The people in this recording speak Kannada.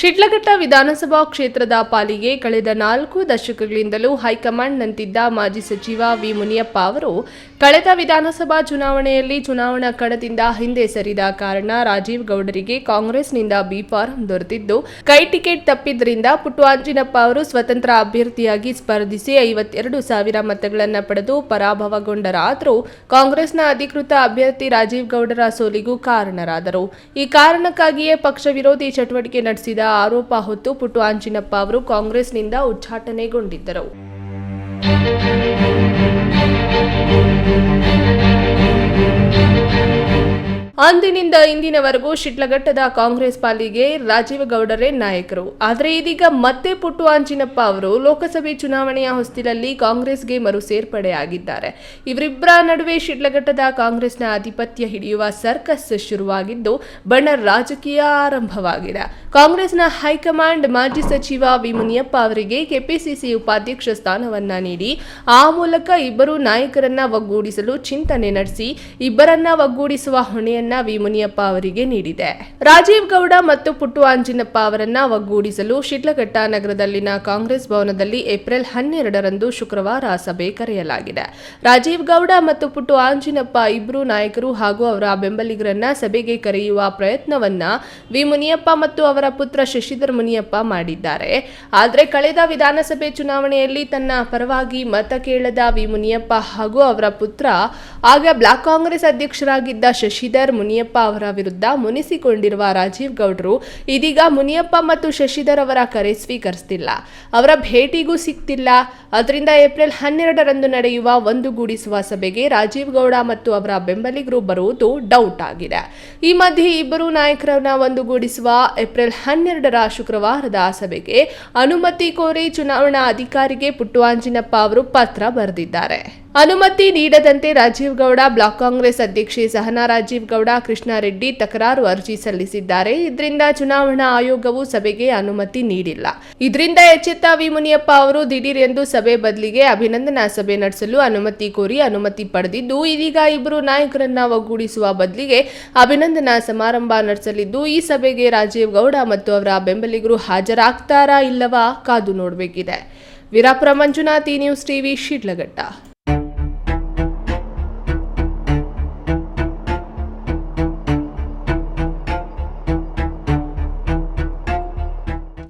ಶಿಡ್ಲಘಟ್ಟ ವಿಧಾನಸಭಾ ಕ್ಷೇತ್ರದ ಪಾಲಿಗೆ ಕಳೆದ ನಾಲ್ಕು ದಶಕಗಳಿಂದಲೂ ಹೈಕಮಾಂಡ್ನಂತಿದ್ದ ಮಾಜಿ ಸಚಿವ ವಿ ಮುನಿಯಪ್ಪ ಅವರು ಕಳೆದ ವಿಧಾನಸಭಾ ಚುನಾವಣೆಯಲ್ಲಿ ಚುನಾವಣಾ ಕಣದಿಂದ ಹಿಂದೆ ಸರಿದ ಕಾರಣ ರಾಜೀವ್ ಗೌಡರಿಗೆ ಕಾಂಗ್ರೆಸ್ನಿಂದ ಬಿ ಫಾರಂ ದೊರೆತಿದ್ದು, ಕೈ ಟಿಕೆಟ್ ತಪ್ಪಿದ್ದರಿಂದ ಪುಟ್ಟು ಅಂಜಿನಪ್ಪ ಅವರು ಸ್ವತಂತ್ರ ಅಭ್ಯರ್ಥಿಯಾಗಿ ಸ್ಪರ್ಧಿಸಿ ಐವತ್ತೆರಡು ಸಾವಿರ ಮತಗಳನ್ನು ಪಡೆದು ಪರಾಭವಗೊಂಡರಾದರೂ ಕಾಂಗ್ರೆಸ್ನ ಅಧಿಕೃತ ಅಭ್ಯರ್ಥಿ ರಾಜೀವ್ ಗೌಡರ ಸೋಲಿಗೂ ಕಾರಣರಾದರು. ಈ ಕಾರಣಕ್ಕಾಗಿಯೇ ಪಕ್ಷ ವಿರೋಧಿ ಚಟುವಟಿಕೆ ನಡೆಸಿದ ಆರೋಪ ಹೊತ್ತು ಪುಟ್ಟು ಆಂಜಿನಪ್ಪ ಅವರು ಕಾಂಗ್ರೆಸ್ನಿಂದ ಉಚ್ಚಾಟನೆಗೊಂಡಿದ್ದರು. ಅಂದಿನಿಂದ ಇಂದಿನವರೆಗೂ ಶಿಡ್ಲಘಟ್ಟದ ಕಾಂಗ್ರೆಸ್ ಪಾಲಿಗೆ ರಾಜೀವ್ ಗೌಡರೇ ನಾಯಕರು. ಆದರೆ ಇದೀಗ ಮತ್ತೆ ಪುಟ್ಟು ಆಂಜಿನಪ್ಪ ಅವರು ಲೋಕಸಭೆ ಚುನಾವಣೆಯ ಹೊಸ್ತಿಲಲ್ಲಿ ಕಾಂಗ್ರೆಸ್ಗೆ ಮರು ಸೇರ್ಪಡೆಯಾಗಿದ್ದಾರೆ ಇವರಿಬ್ಬರ ನಡುವೆ ಶಿಡ್ಲಘಟ್ಟದ ಕಾಂಗ್ರೆಸ್ನ ಆಧಿಪತ್ಯ ಹಿಡಿಯುವ ಸರ್ಕಸ್ ಶುರುವಾಗಿದ್ದು ಬಣ್ಣ ರಾಜಕೀಯ ಆರಂಭವಾಗಿದೆ. ಕಾಂಗ್ರೆಸ್ನ ಹೈಕಮಾಂಡ್ ಮಾಜಿ ಸಚಿವ ವಿ ಮುನಿಯಪ್ಪ ಅವರಿಗೆ ಕೆಪಿಸಿಸಿ ಉಪಾಧ್ಯಕ್ಷ ಸ್ಥಾನವನ್ನ ನೀಡಿ, ಆ ಮೂಲಕ ಇಬ್ಬರು ನಾಯಕರನ್ನ ಒಗ್ಗೂಡಿಸಲು ಚಿಂತನೆ ನಡೆಸಿ, ಇಬ್ಬರನ್ನ ಒಗ್ಗೂಡಿಸುವ ಹೊಣೆಯನ್ನ ವಿ ಮುನಿಯಪ್ಪ ಅವರಿಗೆ ನೀಡಿದೆ. ರಾಜೀವ್ ಗೌಡ ಮತ್ತು ಪುಟ್ಟು ಆಂಜಿನಪ್ಪ ಅವರನ್ನ ಒಗ್ಗೂಡಿಸಲು ಶಿಡ್ಲಘಟ್ಟ ನಗರದಲ್ಲಿನ ಕಾಂಗ್ರೆಸ್ ಭವನದಲ್ಲಿ ಏಪ್ರಿಲ್ ಹನ್ನೆರಡರಂದು ಶುಕ್ರವಾರ ಸಭೆ ಕರೆಯಲಾಗಿದೆ. ರಾಜೀವ್ ಗೌಡ ಮತ್ತು ಪುಟ್ಟು ಆಂಜಿನಪ್ಪ ಇಬ್ಬರು ನಾಯಕರು ಹಾಗೂ ಅವರ ಬೆಂಬಲಿಗರನ್ನ ಸಭೆಗೆ ಕರೆಯುವ ಪ್ರಯತ್ನವನ್ನ ವಿ ಮುನಿಯಪ್ಪ ಮತ್ತು ಅವರ ಪುತ್ರ ಶಶಿಧರ್ ಮುನಿಯಪ್ಪ ಮಾಡಿದ್ದಾರೆ. ಆದರೆ ಕಳೆದ ವಿಧಾನಸಭೆ ಚುನಾವಣೆಯಲ್ಲಿ ತನ್ನ ಪರವಾಗಿ ಮತ ಕೇಳದ ವಿ ಮುನಿಯಪ್ಪ ಹಾಗೂ ಅವರ ಪುತ್ರ, ಆಗ ಬ್ಲಾಕ್ ಕಾಂಗ್ರೆಸ್ ಅಧ್ಯಕ್ಷರಾಗಿದ್ದ ಶಶಿಧರ್ ಮುನಿಯಪ್ಪ ಅವರ ವಿರುದ್ಧ ಮುನಿಸಿಕೊಂಡಿರುವ ರಾಜೀವ್ ಗೌಡ್ರು ಇದೀಗ ಮುನಿಯಪ್ಪ ಮತ್ತು ಶಶಿಧರ್ ಅವರ ಕರೆ ಸ್ವೀಕರಿಸ್ತಿಲ್ಲ. ಅವರ ಭೇಟಿಗೂ ಸಿಗ್ತಿಲ್ಲ ಅದರಿಂದ ಏಪ್ರಿಲ್ ಹನ್ನೆರಡರಂದು ನಡೆಯುವ ಒಂದುಗೂಡಿಸುವ ಸಭೆಗೆ ರಾಜೀವ್ ಗೌಡ ಮತ್ತು ಅವರ ಬೆಂಬಲಿಗರು ಬರುವುದು ಡೌಟ್ ಆಗಿದೆ. ಈ ಮಧ್ಯೆ ಇಬ್ಬರು ನಾಯಕರನ್ನ ಒಂದುಗೂಡಿಸುವ ಏಪ್ರಿಲ್ ಹನ್ನೆರಡರ ಶುಕ್ರವಾರದ ಸಭೆಗೆ ಅನುಮತಿ ಕೋರಿ ಚುನಾವಣಾ ಅಧಿಕಾರಿಗೆ ಪುಟ್ಟುವಾಂಜಿನಪ್ಪ ಅವರು ಪತ್ರ ಬರೆದಿದ್ದಾರೆ. ಅನುಮತಿ ನೀಡದಂತೆ ರಾಜೀವ್ ಗೌಡ, ಬ್ಲಾಕ್ ಕಾಂಗ್ರೆಸ್ ಅಧ್ಯಕ್ಷೆ ಸಹನಾ ರಾಜೀವ್ ಗೌಡ ಕೃಷ್ಣಾರೆಡ್ಡಿ ತಕರಾರು ಅರ್ಜಿ ಸಲ್ಲಿಸಿದ್ದಾರೆ. ಇದರಿಂದ ಚುನಾವಣಾ ಆಯೋಗವು ಸಭೆಗೆ ಅನುಮತಿ ನೀಡಿಲ್ಲ. ಇದರಿಂದ ಎಚ್ಚೆತ್ತ ವಿ ಮುನಿಯಪ್ಪ ಅವರು ದಿಢೀರ್ ಎಂದು ಸಭೆ ಬದಲಿಗೆ ಅಭಿನಂದನಾ ಸಭೆ ನಡೆಸಲು ಅನುಮತಿ ಕೋರಿ ಅನುಮತಿ ಪಡೆದಿದ್ದು, ಇದೀಗ ಇಬ್ಬರು ನಾಯಕರನ್ನ ಒಗ್ಗೂಡಿಸುವ ಬದಲಿಗೆ ಅಭಿನಂದನಾ ಸಮಾರಂಭ ನಡೆಸಲಿದ್ದು, ಈ ಸಭೆಗೆ ರಾಜೀವ್ ಗೌಡ ಮತ್ತು ಅವರ ಬೆಂಬಲಿಗರು ಹಾಜರಾಗ್ತಾರಾ ಇಲ್ಲವಾ ಕಾದು ನೋಡಬೇಕಿದೆ. Veerapura Manjunath news TV, Shidlaghatta.